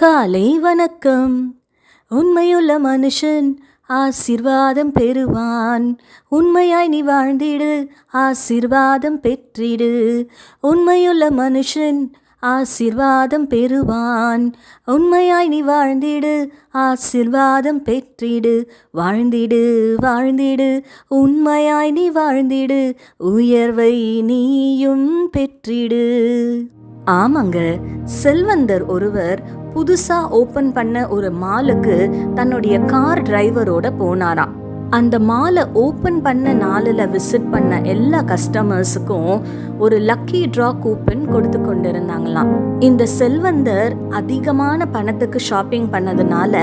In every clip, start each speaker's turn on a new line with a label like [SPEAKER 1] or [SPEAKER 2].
[SPEAKER 1] காலை வணக்கம். உண்மையுள்ள மனுஷன் ஆசிர்வாதம் பெறுவான். உண்மையாய் நீ வாழ்ந்திடு ஆசிர்வாதம் பெற்றிடு. உண்மையுள்ள மனுஷன் ஆசிர்வாதம் பெறுவான். உண்மையாய் நீ வாழ்ந்திடு ஆசிர்வாதம் பெற்றிடு. வாழ்ந்திடு வாழ்ந்திடு. உண்மையாய் நீ வாழ்ந்திடு உயர்வை நீயும் பெற்றிடு. ஆமாங்க செல்வந்தர் ஒருவர் புதுசா ஓபன் பண்ண ஒரு மாலுக்கு தன்னுடைய கார் டிரைவரோட போனாராம். அந்த மாலை ஓபன் பண்ண நாளில் விசிட் பண்ண எல்லா கஸ்டமர்ஸுக்கும் ஒரு லக்கி ட்ரா கூப்பன் கொடுத்து கொண்டிருந்தாங்களாம். இந்த செல்வந்தர் அதிகமான பணத்துக்கு ஷாப்பிங் பண்ணதுனால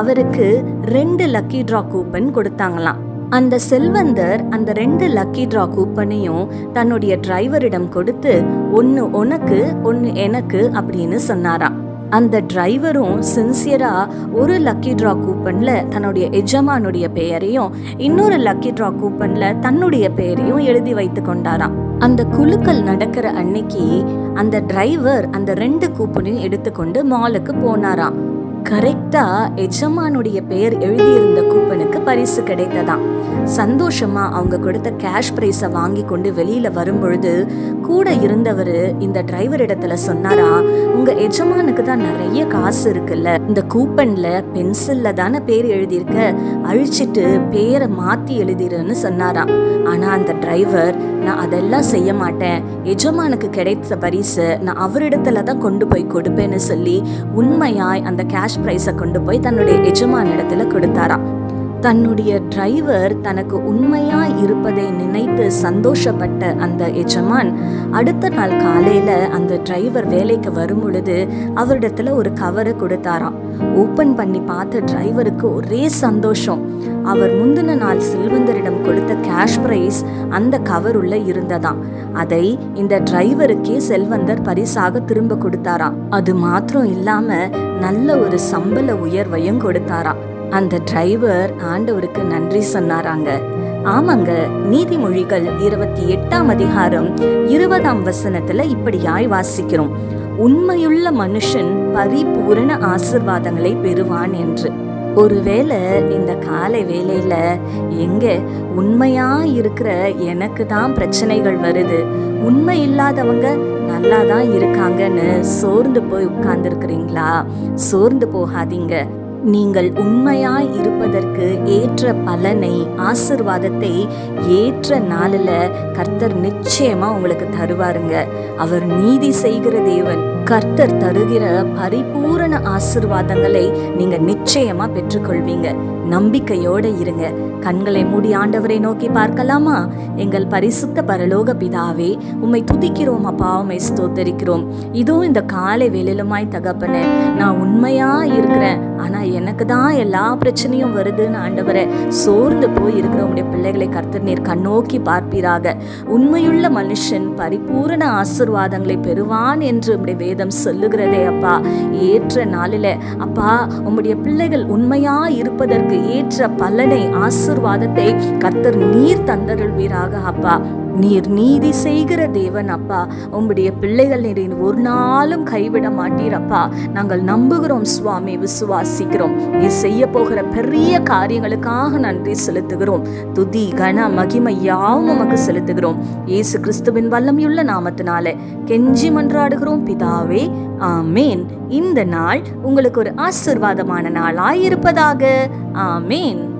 [SPEAKER 1] அவருக்கு ரெண்டு லக்கி ட்ரா கூப்பன் கொடுத்தாங்களாம். அந்த செல்வந்தர் அந்த ரெண்டு லக்கி ட்ரா கூப்பனையும் தன்னுடைய டிரைவரிடம் கொடுத்து ஒன்று உனக்கு ஒன்று எனக்கு அப்படின்னு சொன்னாராம். அந்த டிரைவரும் சின்சியராக ஒரு லக்கி ட்ரா கூப்பனில் தன்னுடைய எஜமானுடைய பெயரையும் இன்னொரு லக்கி ட்ரா கூப்பனில் தன்னுடைய பெயரையும் எழுதி வைத்து கொண்டாராம். அந்த குழுக்கள் நடக்கிற அன்னைக்கு அந்த டிரைவர் அந்த ரெண்டு கூப்பனையும் எடுத்துக்கொண்டு மாலுக்கு போனாராம். கரெக்டா எஜமானுடைய பெயர் எழுதியிருந்த கூப்பனுக்கு பரிசு கிடைத்ததாம். சந்தோஷமா அவங்க கொடுத்த கேஷ் பிரைஸை வாங்கி கொண்டு வெளியில வரும்பொழுது கூட இருந்தவர் இந்த டிரைவர் இடத்துல சொன்னாரா உங்க எஜமானுக்கு தான் நிறைய காசு இருக்குல்ல இந்த கூப்பன்ல பென்சில்ல தானே பேர் எழுதியிருக்க அழிச்சிட்டு பேரை மாத்தி எழுதிருன்னு சொன்னாராம். ஆனா அந்த டிரைவர் நான் அதெல்லாம் செய்ய மாட்டேன். எஜமானுக்கு கிடைத்த பரிசு நான் அவரிடத்துல தான் கொண்டு போய் கொடுப்பேன்னு சொல்லி உண்மையாய் அந்த கேஷ் ப்ரைஸை கொண்டு போய் தன்னுடைய எஜமான இடத்துல கொடுத்தாராம். தன்னுடைய டிரைவர் தனக்கு உண்மையா இருப்பதை நினைத்து சந்தோஷப்பட்ட அந்த எஜமான் அடுத்த நாள் காலையில அந்த டிரைவர் வேலைக்கு வரும் பொழுது அவரிடத்துல ஒரு கவரை கொடுத்தாராம். ஓபன் பண்ணி பார்த்த டிரைவருக்கு ஒரே சந்தோஷம். அவர் முந்தின நாள் செல்வந்தரிடம் கொடுத்த கேஷ் பிரைஸ் அந்த கவர் உள்ள இருந்ததாம். அதை இந்த டிரைவருக்கே செல்வந்தர் பரிசாக திரும்ப கொடுத்தாராம். அது மாத்திரம் இல்லாம நல்ல ஒரு சம்பள உயர்வையும் கொடுத்தாராம். அந்த டிரைவர் ஆண்டவருக்கு நன்றி சொன்னாராங்க. ஆமாங்க நீதிமொழிகள் இருபத்தி எட்டாம் அதிகாரம் இருபதாம் வசனத்துல இப்படியாய் வாசிக்கிறோம். உண்மையுள்ள மனுஷன் பரிபூரண ஆசிர்வாதங்களை பெறுவான் என்று. ஒருவேளை இந்த காலை வேலையில எங்க உண்மையா இருக்கிற எனக்கு தான் பிரச்சனைகள் வருது. உண்மை இல்லாதவங்க நல்லா தான் இருக்காங்கன்னு சோர்ந்து போய் உட்கார்ந்துருக்கிறீங்களா? சோர்ந்து போகாதீங்க. நீங்கள் உண்மையாய் இருப்பதற்கு ஏற்ற பலனை ஆசிர்வாதத்தை ஏற்ற நாளில் கர்த்தர் நிச்சயமாக உங்களுக்கு தருவாருங்க. அவர் நீதி செய்கிற தேவன் கர்த்தர் தருகிற பரிபூரண ஆசிர்வாதங்களை நீங்க நிச்சயமா பெற்றுக்கொள்வீங்க. நம்பிக்கையோட இருங்க. கண்களை மூடி ஆண்டவரை நோக்கி பார்க்கலாமா? எங்கள் பரிசுத்த பரலோக பிதாவே உம்மை துதிக்கிறோம் அப்பா உம்மை ஸ்தோத்தரிக்கிறோம். இதோ இந்த காலை வேலையிலுமாய் தகப்பனே நான் உண்மையா இருக்கிறேன். ஆனால் எனக்கு தான் எல்லா பிரச்சனையும் வருதுன்னு ஆண்டவரை சோர்ந்து போய் இருக்கிற உங்களுடைய பிள்ளைகளை கர்த்தர் நீர் கண்ணோக்கி பார்ப்பீராக. உண்மையுள்ள மனுஷன் பரிபூரண ஆசிர்வாதங்களை பெறுவான் என்று உம்முடைய வேதம் சொல்லுகிறதே அப்பா. ஏற்ற நாளில் அப்பா உம்முடைய பிள்ளைகள் உண்மையாக இருப்பதற்கு ஏற்ற பலனை ஆசிர்வாதத்தை கர்த்தர் நீர் தந்தருள்வீராக அப்பா. நீர் நீதி செய்கிற தேவன் அப்பா. உம்முடைய பிள்ளைகள் நீர் ஒரு நாளும் கைவிட மாட்டீரப்பா நாங்கள் நம்புகிறோம் சுவாமி விசுவாசிக்கிறோம். நீ செய்ய போகிற பெரிய காரியங்களுக்காக நன்றி செலுத்துகிறோம். துதி கன மகிமை யாவும் உமக்கு செலுத்துகிறோம். இயேசு கிறிஸ்துவின் வல்லமையுள்ள நாமத்தினால கெஞ்சி மன்றாடுகிறோம். பிதாவே ஆமேன். இந்த நாள் உங்களுக்கு ஒரு ஆசிர்வாதமான நாளாயிருப்பதாக. ஆமேன்.